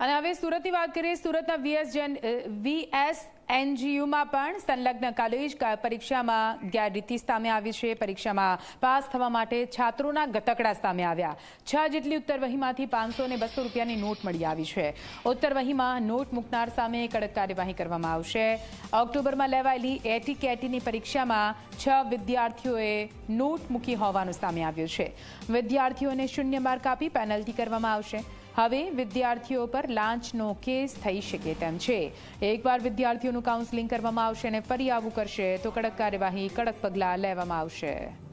અને હવે સુરતની વાત કરીએ, સુરતના વીએસ જેન વીએસ એનજીયુમાં પણ સંલગ્ન કોલેજ પરીક્ષામાં ગેરરીતિ સામે આવી છે. પરીક્ષામાં પાસ થવા માટે છાત્રોના ગતકડા સામે આવ્યા. છ જેટલી ઉત્તરવહીમાંથી પાંચસો અને બસો રૂપિયાની નોટ મળી આવી છે. ઉત્તરવહીમાં નોટ મૂકનાર સામે કડક કાર્યવાહી કરવામાં આવશે. ઓક્ટોબરમાં લેવાયેલી એટી કેટીની પરીક્ષામાં છ વિદ્યાર્થીઓએ નોટ મૂકી હોવાનું સામે આવ્યું છે. વિદ્યાર્થીઓને શૂન્ય માર્ક આપી પેનલ્ટી કરવામાં આવશે. હવે વિદ્યાર્થીઓ પર લાંચનો કેસ થઈ શકે તેમ છે. એકવાર વિદ્યાર્થીઓનું કાઉન્સેલિંગ કરવામાં આવશે અને ફરી આવું કરશે, તો કડક કાર્યવાહી, કડક પગલાં લેવામાં આવશે.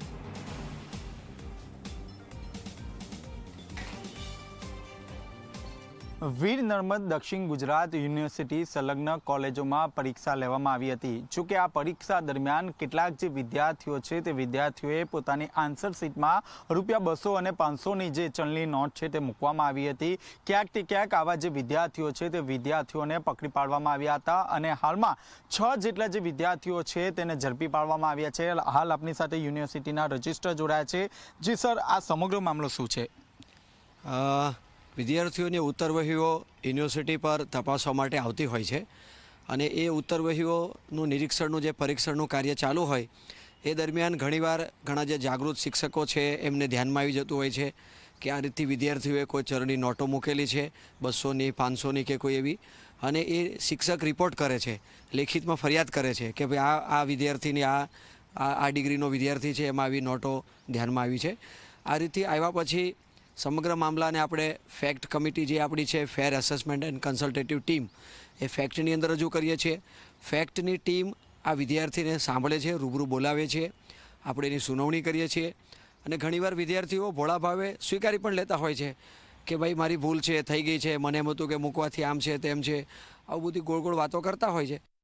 વીર નર્મદ દક્ષિણ ગુજરાત યુનિવર્સિટી સંલગ્ન કોલેજોમાં પરીક્ષા લેવામાં આવી હતી. જોકે આ પરીક્ષા દરમિયાન કેટલાક જે વિદ્યાર્થીઓ છે તે વિદ્યાર્થીઓએ પોતાની આન્સર શીટમાં રૂપિયા બસો અને પાંચસોની જે ચલણી નોટ છે તે મૂકવામાં આવી હતી. ક્યાંક તે ક્યાંક આવા જે વિદ્યાર્થીઓ છે તે વિદ્યાર્થીઓને પકડી પાડવામાં આવ્યા હતા અને હાલમાં છ જેટલા જે વિદ્યાર્થીઓ છે તેને ઝડપી પાડવામાં આવ્યા છે. હાલ આપની સાથે યુનિવર્સિટીના રજિસ્ટર જોડાયા છે. જી સર, આ સમગ્ર મામલો શું છે? વિદ્યાર્થીઓની ઉત્તરવહીઓ યુનિવર્સિટી પર તપાસવા માટે આવતી હોય છે અને એ ઉત્તરવહીઓનું નિરીક્ષણનું જે પરીક્ષણનું કાર્ય ચાલુ હોય, એ દરમિયાન ઘણીવાર ઘણા જે જાગૃત શિક્ષકો છે એમને ધ્યાનમાં આવી જતું હોય છે કે આ રીતથી વિદ્યાર્થીઓએ કોઈ ચરણી નોટો મૂકેલી છે, બસોની, પાંચસોની કે કોઈ એવી અને એ શિક્ષક રિપોર્ટ કરે છે, લેખિતમાં ફરિયાદ કરે છે કે ભાઈ આ આ વિદ્યાર્થીની આ આ ડિગ્રીનો વિદ્યાર્થી છે, એમાં આવી નોટો ધ્યાનમાં આવી છે. આ રીતે આવ્યા પછી સમગ્ર મામલાને આપણે ફેક્ટ કમિટી જે આપણી છે, fair assessment and consultative team, એ ફેક્ટની અંદર રજૂ કરીએ છીએ. ફેક્ટની ટીમ આ વિદ્યાર્થીને સાંભળે છે, રૂબરૂ બોલાવે છે. આપણે એની સુનાવણી કરીએ છીએ. અને ઘણીવાર વિદ્યાર્થીઓ ભોળા ભાવે સ્વીકારી પણ લેતા હોય છે કે ભાઈ, મારી ભૂલ છે, થઈ ગઈ છે. મને એમ હતું કે મૂકવાથી આમ છે, તેમ છે. આવું બધી ગોળ ગોળ વાતો કરતા હોય છે.